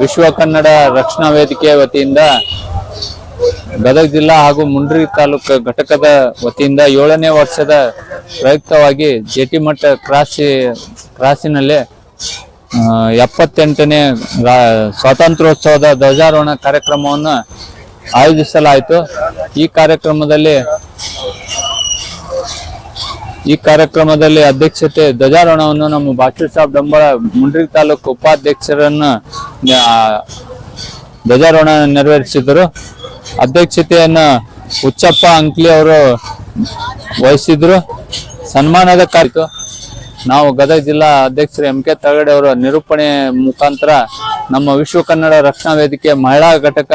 ವಿಶ್ವ ಕನ್ನಡ ರಕ್ಷಣಾ ವೇದಿಕೆಯ ವತಿಯಿಂದ ಗದಗ ಜಿಲ್ಲಾ ಹಾಗೂ ಮುಂಡ್ರಿ ತಾಲೂಕು ಘಟಕದ ವತಿಯಿಂದ ಏಳನೇ ವರ್ಷದ ಪ್ರಯುಕ್ತವಾಗಿ ಜೆಟಿ ಮಠ ಕ್ರಾಸಿ, ಕ್ರಾಸಿನಲ್ಲಿ ಎಪ್ಪತ್ತೆಂಟನೇ ಸ್ವಾತಂತ್ರ್ಯೋತ್ಸವದ ಧ್ವಜಾರೋಹಣ ಕಾರ್ಯಕ್ರಮವನ್ನು ಆಯೋಜಿಸಲಾಯಿತು. ಈ ಕಾರ್ಯಕ್ರಮದಲ್ಲಿ ಈ ಕಾರ್ಯಕ್ರಮದಲ್ಲಿ ಅಧ್ಯಕ್ಷತೆ ಧ್ವಜಾರೋಹಣವನ್ನು ನಮ್ಮ ಬಾಚೂರ್ ಸಾಬ್ ಡಂಬಳ ಮುಂಡ್ರಿ ತಾಲೂಕು ಉಪಾಧ್ಯಕ್ಷರನ್ನ ಧ್ವಜಾರೋಹಣ ನೆರವೇರಿಸಿದರು. ಅಧ್ಯಕ್ಷತೆಯನ್ನ ಹುಚ್ಚಪ್ಪ ಅಂಕ್ಲಿ ಅವರು ವಹಿಸಿದ್ರು. ಸನ್ಮಾನದ ಕಾರ್ಯ ನಾವು ಗದಗ ಜಿಲ್ಲಾ ಅಧ್ಯಕ್ಷರು ಎಂ ಕೆ ತಗಡೆ ಅವರ ನಿರೂಪಣೆ ಮುಖಾಂತರ ನಮ್ಮ ವಿಶ್ವ ಕನ್ನಡ ರಕ್ಷಣಾ ವೇದಿಕೆ ಮಹಿಳಾ ಘಟಕ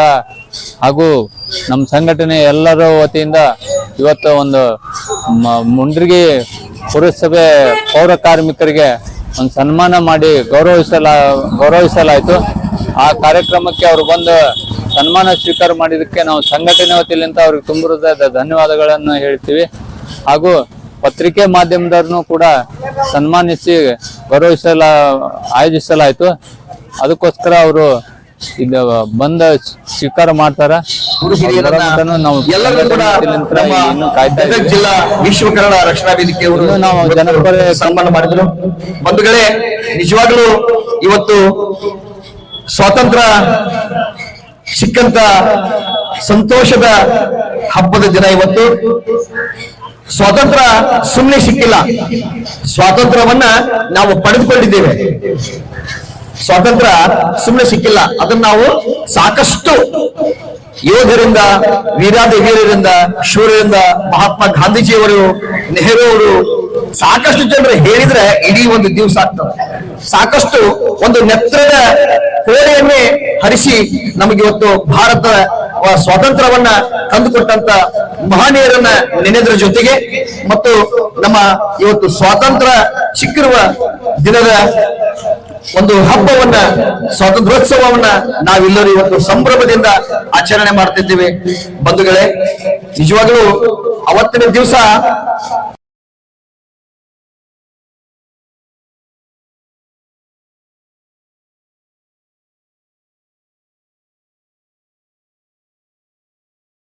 ಹಾಗೂ ನಮ್ಮ ಸಂಘಟನೆ ಎಲ್ಲರ ವತಿಯಿಂದ ಇವತ್ತು ಒಂದು ಮುಂಡ್ರಿಗೆ ಪುರಸಭೆ ಪೌರ ಕಾರ್ಮಿಕರಿಗೆ ಒಂದು ಸನ್ಮಾನ ಮಾಡಿ ಗೌರವಿಸಲ, ಗೌರವಿಸಲಾಯಿತು. ಆ ಕಾರ್ಯಕ್ರಮಕ್ಕೆ ಅವರು ಬಂದು ಸನ್ಮಾನ ಸ್ವೀಕಾರ ಮಾಡಿದ್ದಕ್ಕೆ ನಾವು ಸಂಘಟನೆ ವತಿಯಿಂದ ಅವ್ರಿಗೆ ತುಂಬ ಹೃದಯದ ಧನ್ಯವಾದಗಳನ್ನು ಹೇಳ್ತೀವಿ. ಹಾಗೂ ಪತ್ರಿಕೆ ಮಾಧ್ಯಮದವ್ರನ್ನು ಕೂಡ ಸನ್ಮಾನಿಸಿ ಗೌರವಿಸಲ, ಆಯೋಜಿಸಲಾಯಿತು. ಅದಕ್ಕೋಸ್ಕರ ಅವರು ಇದು ಬಂದ ಸ್ವೀಕಾರ ಮಾಡ್ತಾರ. ನಾವು. ಜಿಲ್ಲಾ ವಿಶ್ವ ಕನ್ನಡ ರಕ್ಷಣಾ ವೇದಿಕೆಯವರು ನಾವು ಜನಪರ- ಸನ್ಮಾನ ಮಾಡಿದ್ರು. ಬಂಧುಗಳೇ ನಿಜವಾಗ್ಲೂ ಇವತ್ತು ಸ್ವಾತಂತ್ರ್ಯ ಸಿಕ್ಕಂತ ಸಂತೋಷದ ಹಬ್ಬದ ದಿನ ಇವತ್ತು. ಸ್ವಾತಂತ್ರ್ಯ ಸುಮ್ಮನೆ ಸಿಕ್ಕಿಲ್ಲ. ಸ್ವಾತಂತ್ರ್ಯವನ್ನ ನಾವು ಪಡೆದುಕೊಂಡಿದ್ದೇವೆ. ಸ್ವಾತಂತ್ರ್ಯ ಸುಮ್ಮನೆ ಸಿಕ್ಕಿಲ್ಲ. ಅದನ್ನ ನಾವು ಸಾಕಷ್ಟು ಯೋಧರಿಂದ ವೀರಾದಿ ವೀರರಿಂದ ಶೂರರಿಂದ, ಮಹಾತ್ಮ ಗಾಂಧೀಜಿಯವರು, ನೆಹರು ಅವರು ಸಾಕಷ್ಟು ಜನರು ಹೇಳಿದ್ರೆ ಇಡೀ ಒಂದು ದಿವಸ ಆಗ್ತದೆ. ಸಾಕಷ್ಟು ಒಂದು ನೆತ್ರದ ಕೋಡೆಯನ್ನೇ ಹರಿಸಿ ನಮಗೆ ಇವತ್ತು ಭಾರತ ಸ್ವಾತಂತ್ರ್ಯವನ್ನ ತಂದುಕೊಟ್ಟಂತ ಮಹನೀಯರನ್ನ ನೆನೆದ್ರ ಜೊತೆಗೆ ಮತ್ತು ನಮ್ಮ ಇವತ್ತು ಸ್ವಾತಂತ್ರ್ಯ ಸಿಕ್ಕಿರುವ ದಿನದ ಒಂದು ಹಬ್ಬವನ್ನ ಸ್ವಾತಂತ್ರ್ಯೋತ್ಸವವನ್ನ ನಾವೆಲ್ಲರೂ ಇವತ್ತು ಸಂಭ್ರಮದಿಂದ ಆಚರಣೆ ಮಾಡ್ತಿದ್ದೇವೆ. ಬಂಧುಗಳೇ ನಿಜವಾಗ್ಲೂ ಅವತ್ತಿನ ದಿವಸ